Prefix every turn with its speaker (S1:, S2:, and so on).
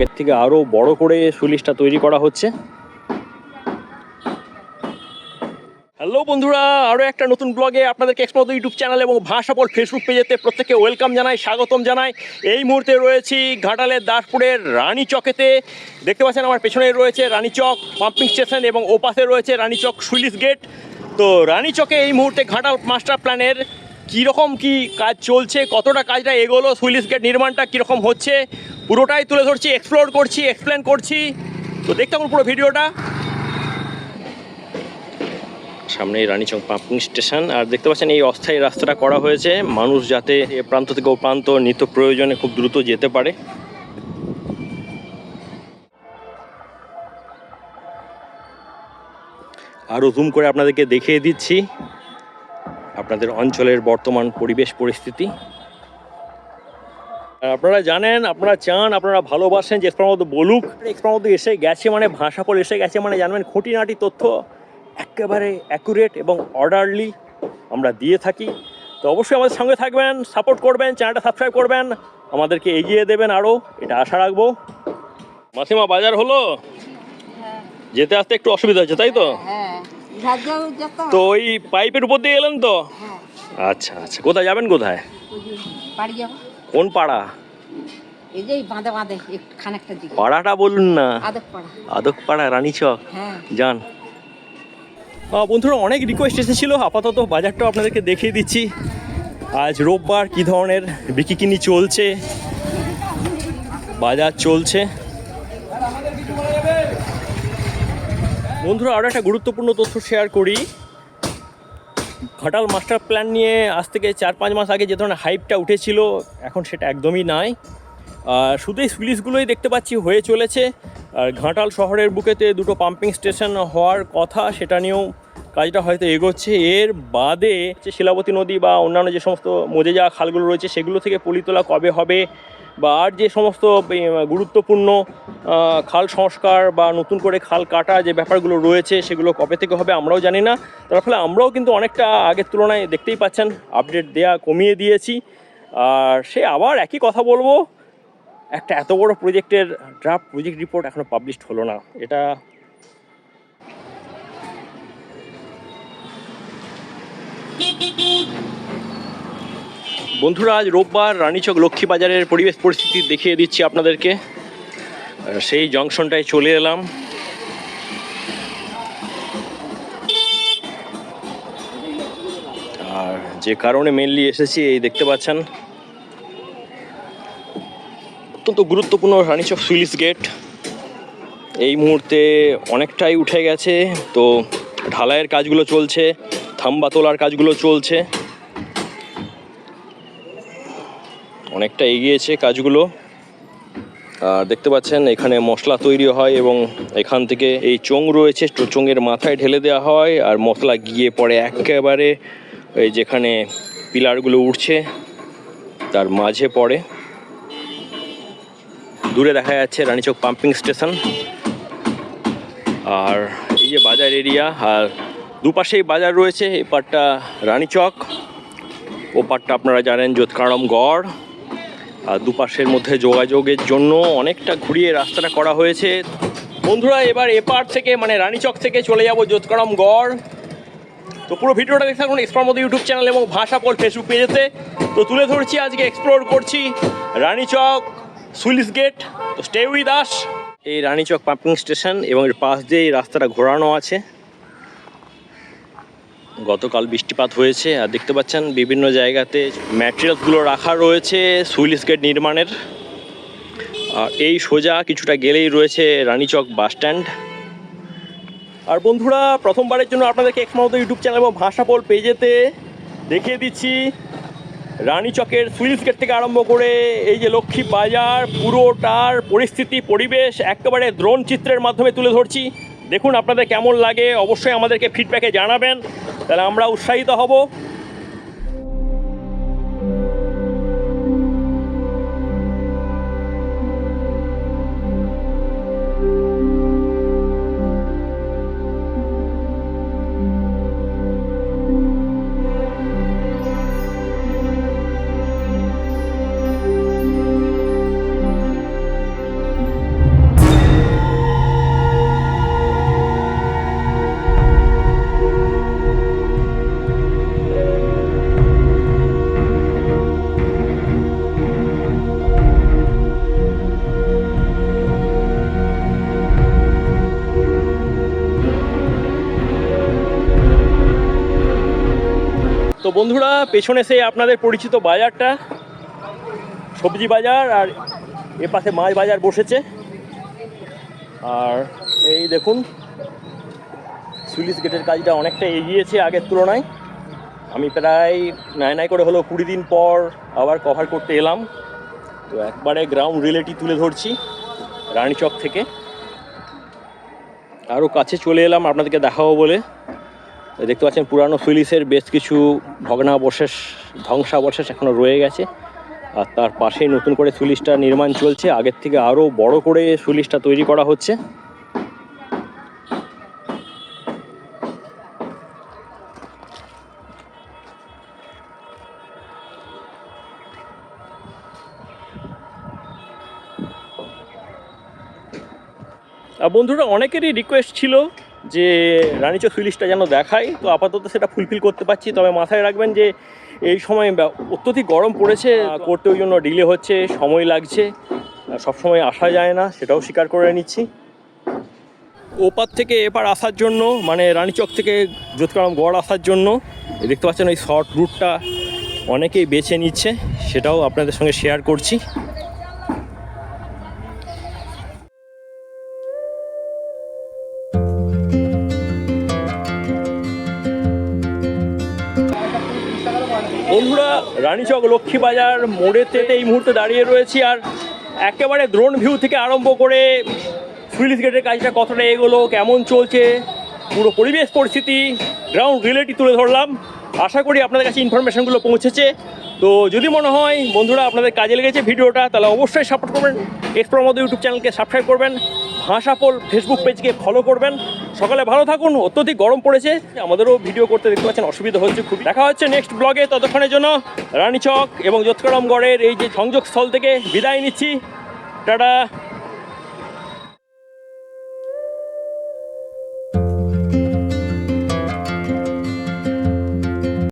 S1: আগের থেকে আরও বড় করে সুলিশটা তৈরি করা হচ্ছে। হ্যালো বন্ধুরা আরও একটা নতুন ব্লগে আপনাদেরকে এক্সপ্লোর ইউটিউব চ্যানেল এবং ভাষাপল ফেসবুক পেজেতে প্রত্যেককে ওয়েলকাম জানাই, স্বাগতম জানাই। এই মুহূর্তে রয়েছি ঘাটালের দাসপুরের রানী চকেতে। দেখতে পাচ্ছেন আমার পেছনে রয়েছে রানী চক পাম্পিং স্টেশন এবং ওপাশে রয়েছে রানী চক সুইলিশ গেট তো রানী চকে এই মুহূর্তে ঘাটাল মাস্টার প্ল্যানের কীরকম কি কাজ চলছে, কতটা কাজটা এগোলো সুইলিশ গেট নির্মাণটা কীরকম হচ্ছে পুরোটাই তুলে ধরছি এক্সপ্লোর করছি এক্সপ্লেন করছি। তো দেখতে পাবো পুরো ভিডিওটা। সামনেই রানীচক পাম্পিং স্টেশন, আর দেখতে পাচ্ছেন এই অস্থায়ী রাস্তাটা করা হয়েছে। মানুষ যাতে এ প্রান্ত থেকে ও প্রান্ত নিত্য প্রয়োজনে খুব দ্রুত যেতে পারে। আরও জুম করে আপনাদেরকে দেখিয়ে দিচ্ছি। আপনাদের অঞ্চলের বর্তমান পরিবেশ পরিস্থিতি। আপনারা জানেন আপনারা চান আপনারা ভালোবাসেন যে এক্সপ্রার মতো বলুক। এক্সপ্রার মতো এসে গেছে মানে ভাষাপল এসে গেছে মানে জানবেন খুঁটিনাটি তথ্য একেবারে অ্যাকুরেট এবং অর্ডারলি আমরা দিয়ে থাকি। তো অবশ্যই আমাদের সঙ্গে থাকবেন সাপোর্ট করবেন চ্যানেলটা সাবস্ক্রাইব করবেন আমাদেরকে এগিয়ে দেবেন আরও এটা আশা রাখব। মাসিমা বাজার হলো?
S2: হ্যাঁ।
S1: যেতে আসতে একটু অসুবিধা হচ্ছে তাই তো?
S2: হ্যাঁ ঝাড়গাঁও যেত
S1: তো ওই পাইপের উপর দিয়ে এলেন তো?
S2: হ্যাঁ।
S1: আচ্ছা আচ্ছা। কোথায় যাবেন কোথায়?
S2: বাড়ি যাব।
S1: কোন পাড়া?
S2: এই যে বাঁধে বাঁধে খানিকটা দিকে।
S1: পাড়াটা বলুন না।
S2: আদক পাড়া।
S1: আদক পাড়া রানীচক
S2: হ্যাঁ।
S1: যান। বন্ধুরা অনেক রিকোয়েস্ট এসেছিল। আপাতত বাজারটাও আপনাদেরকে দেখিয়ে দিচ্ছি। আজ রোববার কী ধরনের বিকিকিনি চলছে? বাজার চলছে। বন্ধুরা আরও একটা গুরুত্বপূর্ণ তথ্য শেয়ার করি। ঘাটাল মাস্টার প্ল্যান নিয়ে আজ থেকে চার পাঁচ মাস আগে যে ধরনের হাইপটা উঠেছিল, এখন সেটা একদমই নাই। শুধু এই সুইলিশগুলোই দেখতে পাচ্ছি, হয়ে চলেছে। আর ঘাটাল শহরের বুকেতে দুটো পাম্পিং স্টেশন হওয়ার কথা, সেটা নিয়েও কাজটা হয়তো এগোচ্ছে। এর বাদে শিলাবতী নদী বা অন্যান্য যে সমস্ত মজে যাওয়া খালগুলো রয়েছে, সেগুলো থেকে পলি তোলা কবে হবে বা আর যে সমস্ত গুরুত্বপূর্ণ খাল সংস্কার বা নতুন করে খাল কাটা যে ব্যাপারগুলো রয়েছে সেগুলো কবে থেকে হবে আমরাও জানি না। তার ফলে আমরাও কিন্তু অনেকটা আগের তুলনায় দেখতেই পাচ্ছেন আপডেট দেয়া কমিয়ে দিয়েছি। আর সে আবার একই কথা বলব, একটা এত বড় প্রজেক্টের ড্রাফট প্রজেক্ট রিপোর্ট এখনও পাবলিশড হলো না। এটা বন্ধুরা, আজ রোববার রানীচক লক্ষ্মী বাজারের পরিবেশ পরিস্থিতি দেখিয়ে দিচ্ছি আপনাদেরকে। সেই জংশনটায় চলে এলাম। আর যে কারণে মেনলি এসেছি, এই দেখতে পাচ্ছেন। অত্যন্ত গুরুত্বপূর্ণ রানীচক সুইলিশ গেট। এই মুহূর্তে অনেকটাই উঠে গেছে, তো ঢালাইয়ের কাজগুলো চলছে, থাম্বা তোলার কাজগুলো চলছে। অনেকটা এগিয়েছে কাজগুলো। আর দেখতে পাচ্ছেন, এখানে মশলা তৈরি হয় এবং এখান থেকে এই চোং রয়েছে চোঙের মাথায় ঢেলে দেওয়া হয় আর মশলা গিয়ে পড়ে একেবারে এই যেখানে পিলারগুলো উঠছে তার মাঝে পড়ে। দূরে দেখা যাচ্ছে রানীচক পাম্পিং স্টেশন। আর এই যে বাজার এরিয়া, আর দুপাশেই বাজার রয়েছে এই পারটা রানীচক ও পারটা আপনারা জানেন যোৎকারম গড়। দুপাশের মধ্যে যোগাযোগের জন্য অনেকটা ঘুরিয়ে রাস্তাটা করা হয়েছে। বন্ধুরা, এবার এপার থেকে মানে রানীচক থেকে চলে যাব যোৎকারম গড়। তো পুরো ভিডিওটা দেখতে থাকুন এক্সপ্লোর মধ্যে ইউটিউব চ্যানেল এবং ভাষা পল ফেসবুক পেজেতে। তো তুলে ধরছি, আজকে এক্সপ্লোর করছি রানীচক সুইলিশ গেট। তো স্টে উইথ আস এই রানীচক পাম্পিং স্টেশন এবং এর পাশ দিয়ে এই রাস্তাটা ঘোরানো আছে। গতকাল বৃষ্টিপাত হয়েছে। আর দেখতে পাচ্ছেন বিভিন্ন জায়গাতে ম্যাটেরিয়ালসগুলো রাখা রয়েছে সুইলিশ গেট নির্মাণের। আর এই সোজা কিছুটা গেলেই রয়েছে রানীচক বাস স্ট্যান্ড। আর বন্ধুরা, প্রথমবারের জন্য আপনাদেরকে একমাত্র ইউটিউব চ্যানেল এবং ভাষাপল পেজেতে দেখিয়ে দিচ্ছি রানীচকের সুইচ গেট থেকে আরম্ভ করে এই যে লক্ষ্মী বাজার, পুরোটার পরিস্থিতি, পরিবেশ, একেবারে দ্রোণ চিত্রের মাধ্যমে তুলে ধরছি। দেখুন আপনাদের কেমন লাগে অবশ্যই আমাদেরকে ফিডব্যাকে জানাবেন। তাহলে আমরা উৎসাহিত হব। বন্ধুরা, পেছনে সেই আপনাদের পরিচিত বাজারটা, সবজি বাজার, আর এ পাশে মাছ বাজার বসেছে। আর এই দেখুন সুইলিশ গেটের কাজটা অনেকটা এগিয়েছে আগের তুলনায়। আমি প্রায় নাই নাই করে হলো কুড়ি দিন পর আবার কভার করতে এলাম। তো একবারে গ্রাউন্ড রিলেটি তুলে ধরছি, রানীচক থেকে। আরও কাছে চলে এলাম, আপনাদেরকে দেখাবো বলে। দেখতে পাচ্ছেন পুরানো সুইলিসের বেশ কিছু ভগ্নাবশেষ, ধ্বংসাবশেষ এখনও রয়ে গেছে। আর তার পাশেই নতুন করে সুইলিশটা নির্মাণ চলছে। আগের থেকে আরও বড় করে সুইলিশটা তৈরি করা হচ্ছে। বন্ধুরা, অনেকেরই রিকোয়েস্ট ছিল যে রানীচক সুইলিশটা যেন দেখাই তো আপাতত সেটা ফুলফিল করতে পারছি। তবে মাথায় রাখবেন যে এই সময় অত্যধিক গরম পড়েছে করতে ওই জন্য ডিলে হচ্ছে, সময় লাগছে সবসময় আসা যায় না, সেটাও স্বীকার করে নিচ্ছি। ওপার থেকে এপার আসার জন্য মানে রানীচক থেকে জ্যোতিকারাম গড় আসার জন্য দেখতে পাচ্ছেন ওই শর্ট রুটটা অনেকেই বেছে নিচ্ছে, সেটাও আপনাদের সঙ্গে শেয়ার করছি। রানীচক লক্ষ্মীবাজার মোড়েতে এই মুহূর্তে দাঁড়িয়ে রয়েছি আর একেবারে দ্রোণ ভিউ থেকে আরম্ভ করে সুইলিশ গেটের কাজটা কতটা এগোলো, কেমন চলছে, পুরো পরিবেশ পরিস্থিতি গ্রাউন্ড রিলেটি তুলে ধরলাম। আশা করি আপনাদের কাছে ইনফরমেশনগুলো পৌঁছেছে। তো যদি মনে হয় বন্ধুরা আপনাদের কাজে লেগেছে ভিডিওটা, তাহলে অবশ্যই সাপোর্ট করবেন। এক্সপ্লোর মধ্যে ইউটিউব চ্যানেলকে সাবস্ক্রাইব করবেন। ভাষাপোল ফেসবুক পেজকে ফলো করবেন। সকালে ভালো থাকুন, অত্যধিক গরম পড়েছে। আমাদেরও ভিডিও করতে দেখতে পাচ্ছেন, অসুবিধা হচ্ছে খুব দেখা হচ্ছে নেক্সট ব্লগে ততক্ষণের জন্য রানীচক এবং জ্যোৎকারামগড়ের এই যে সংযোগস্থল থেকে বিদায় নিচ্ছি। টাটা।